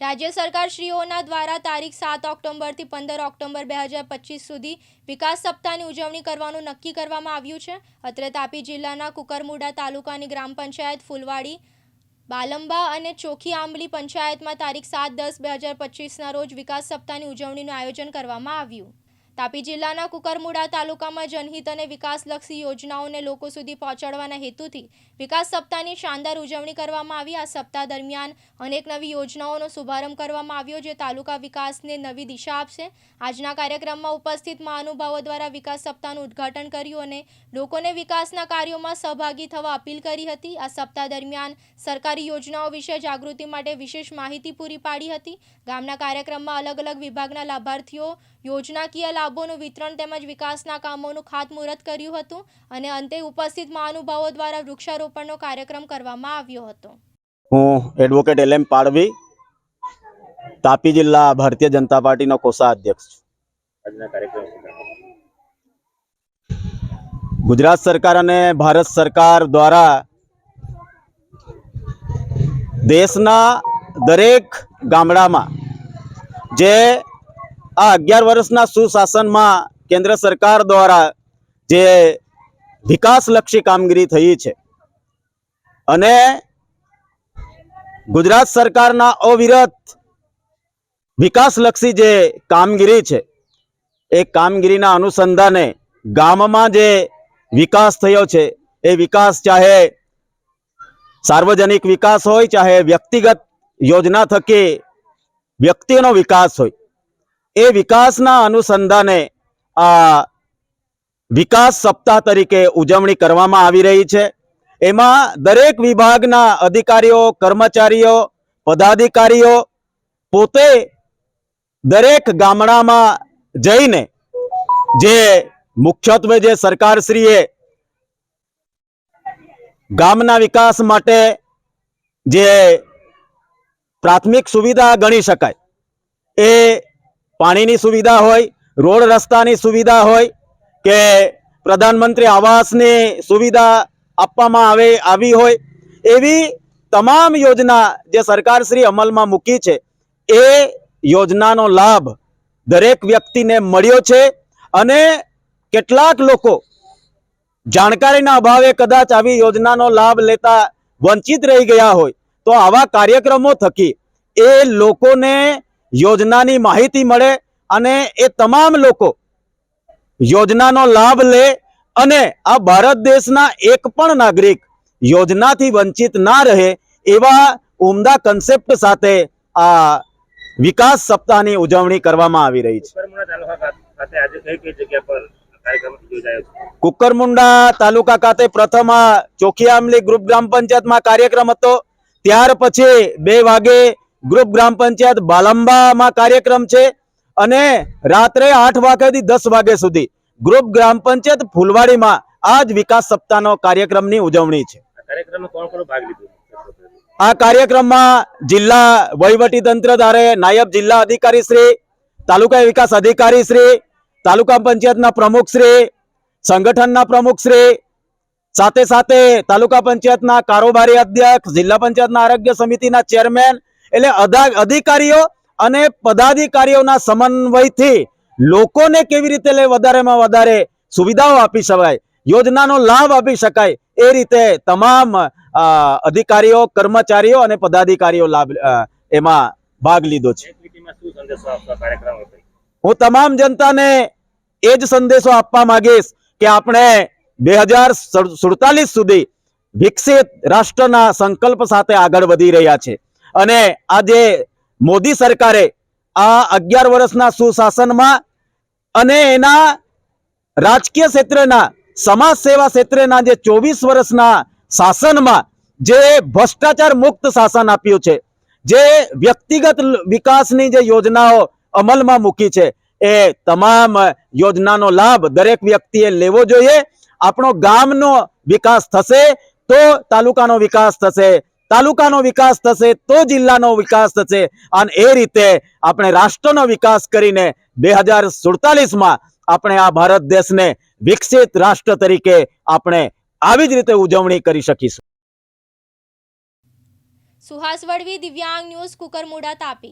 રાજ્ય સરકારશ્રીઓના દ્વારા તારીખ સાત ઓક્ટોબરથી પંદર ઓક્ટોબર બે હજાર પચીસ સુધી વિકાસ સપ્તાહની ઉજવણી કરવાનું નક્કી કરવામાં આવ્યું છે. અત્રે તાપી જિલ્લાના કુકરમુડા તાલુકાની ગ્રામ પંચાયત ફૂલવાડી, બાલંબા અને ચોખી આંબલી પંચાયતમાં તારીખ સાત દસ બે હજાર પચીસના રોજ વિકાસ સપ્તાહની ઉજવણીનું આયોજન કરવામાં આવ્યું. તાપી જિલ્લાના કુકરમુડા તાલુકામાં જનહિત અને વિકાસલક્ષી યોજનાઓને લોકો સુધી પહોંચાડવાના હેતુથી વિકાસ સપ્તાહની શાનદાર ઉજવણી કરવામાં આવી. આ સપ્તાહ દરમિયાન અનેક નવી યોજનાઓનો શુભારંભ કરવામાં આવ્યો, જે તાલુકા વિકાસને નવી દિશા આપશે. આજના કાર્યક્રમમાં ઉપસ્થિત મહાનુભાવો દ્વારા વિકાસ સપ્તાહનું ઉદ્ઘાટન કર્યું અને લોકોને વિકાસના કાર્યોમાં સહભાગી થવા અપીલ કરી હતી. આ સપ્તાહ દરમિયાન સરકારી યોજનાઓ વિશે જાગૃતિ માટે વિશેષ માહિતી પૂરી પાડી હતી. ગામના કાર્યક્રમમાં અલગ અલગ વિભાગના લાભાર્થીઓ યોજનાકીય લાભોનું વિતરણ તેમજ વિકાસના કામોનું ખાતમુહૂર્ત કર્યું હતું અને અંતે ઉપસ્થિત મહાનુભાવો દ્વારા વૃક્ષારોપણનો કાર્યક્રમ કરવામાં આવ્યો હતો. હું એડવોકેટ એલ એમ પાડવી તાપી જિલ્લા ભારતીય જનતા પાર્ટીનો કોષાધ્યક્ષ છું. આજના ગુજરાત સરકાર અને ભારત સરકાર દ્વારા દેશના દરેક ગામડામાં જે આ અગિયાર વર્ષના સુશાસનમાં કેન્દ્ર સરકાર દ્વારા જે વિકાસલક્ષી કામગીરી થઈ છે અને ગુજરાત સરકારના અવિરત વિકાસલક્ષી જે કામગીરી છે, એ કામગીરીના અનુસંધાને ગામમાં જે વિકાસ થયો છે, એ વિકાસ ચાહે સાર્વજનિક વિકાસ હોય, ચાહે વ્યક્તિગત યોજના થકી વ્યક્તિનો વિકાસ હોય એ વિકાસના અનુસંધાને આ વિકાસ સપ્તાહ તરીકે ઉજવણી કરવામાં આવી રહી છે. એમાં દરેક વિભાગના અધિકારીઓ, કર્મચારીઓ, પદાધિકારીઓ પોતે દરેક ગામડામાં જઈને જે મુખ્યત્વે જે સરકારશ્રીએ ગામના વિકાસ માટે જે પ્રાથમિક સુવિધા ગણી શકાય, એ પાણીની સુવિધા હોય, રોડ રસ્તાની સુવિધા હોય કે પ્રધાનમંત્રી આવાસની સુવિધા આપવામાં આવે, આવી હોય, એવી તમામ યોજના જે સરકારશ્રી અમલમાં મૂકી છે, એ યોજનાનો લાભ દરેક વ્યક્તિને મળ્યો છે અને કેટલાક લોકો જાણકારીના અભાવે કદાચ આવી યોજનાનો લાભ લેતા વંચિત રહી ગયા હોય, તો આવા કાર્યક્રમો થકી એ લોકોને યોજનાની માહિતી મળે અને એ તમામ લોકો યોજનાનો લાભ લે અને આ ભારત દેશના એક પણ નાગરિક યોજનાથી વંચિત ના રહે એવા ઉમદા કન્સેપ્ટ સાથે આ વિકાસ સપ્તાહની ઉજવણી કરવામાં આવી રહી છે. કુકરમુંડા તાલુકા ખાતે પ્રથમ આ ચોખી આમલી ગ્રુપ ગ્રામ પંચાયતમાં કાર્યક્રમ હતો. ત્યાર પછી બે વાગે ગ્રુપ ગ્રામ પંચાયત બાલંબામાં કાર્યક્રમ છે અને રાત્રે આઠ વાગ્યાથી દસ વાગ્યા સુધી ગ્રુપ ગ્રામ પંચાયત ફૂલવાડીમાં આ જ વિકાસ સપ્તાહનો કાર્યક્રમની ઉજવણી છે. આ કાર્યક્રમમાં જિલ્લા વહીવટી તંત્ર દ્વારા નાયબ જિલ્લા અધિકારી શ્રી તાલુકા વિકાસ અધિકારી શ્રી તાલુકા પંચાયતના પ્રમુખ શ્રી સંગઠનના પ્રમુખ શ્રી સાથે સાથે તાલુકા પંચાયતના કારોબારી અધ્યક્ષ જિલ્લા પંચાયતના આરોગ્ય સમિતિના ચેરમેન એટલે અધિકારીઓ અને પદાધિકારીઓના સમન્વયથી લોકોને કેવી રીતે લે વધારેમાં વધારે સુવિધાઓ આપી શકાય યોજનાનો લાભ આપી શકાય એ રીતે તમામ અધિકારીઓ કર્મચારીઓ અને પદાધિકારીઓ લાભ એમાં ભાગ લીધો છે. હું તમામ જનતાને એ જ સંદેશો આપવા માંગીશ કે આપણે બે હજાર સુડતાલીસ સુધી વિકસિત રાષ્ટ્રના સંકલ્પ સાથે આગળ વધી રહ્યા છે. અને આજે મોદી સરકારે આ અગિયાર વર્ષના સુશાસનમાં અને એના રાજકીય ક્ષેત્રના સમાજ સેવા ક્ષેત્રના જે ચોવીસ વર્ષના શાસનમાં જે ભ્રષ્ટાચાર મુક્ત શાસન આપ્યું છે, જે વ્યક્તિગત વિકાસની જે યોજનાઓ અમલમાં મૂકી છે, એ તમામ યોજનાનો લાભ દરેક વ્યક્તિએ લેવો જોઈએ. આપણો ગામનો વિકાસ થશે તો તાલુકાનો વિકાસ થશે. તાલુકાનો વિકાસ થશે તો જિલ્લાનો વિકાસ થશે. અને એ રીતે આપણે રાષ્ટ્રનો વિકાસ કરીને બે હજાર સુડતાલીસમાં આપણે આ ભારત દેશને વિકસિત રાષ્ટ્ર તરીકે આપણે આવી જ રીતે ઉજવણી કરી શકીશું. સુહાસ વડવી, દિવ્યાંગ ન્યૂઝ, કુકરમુડા તાપી.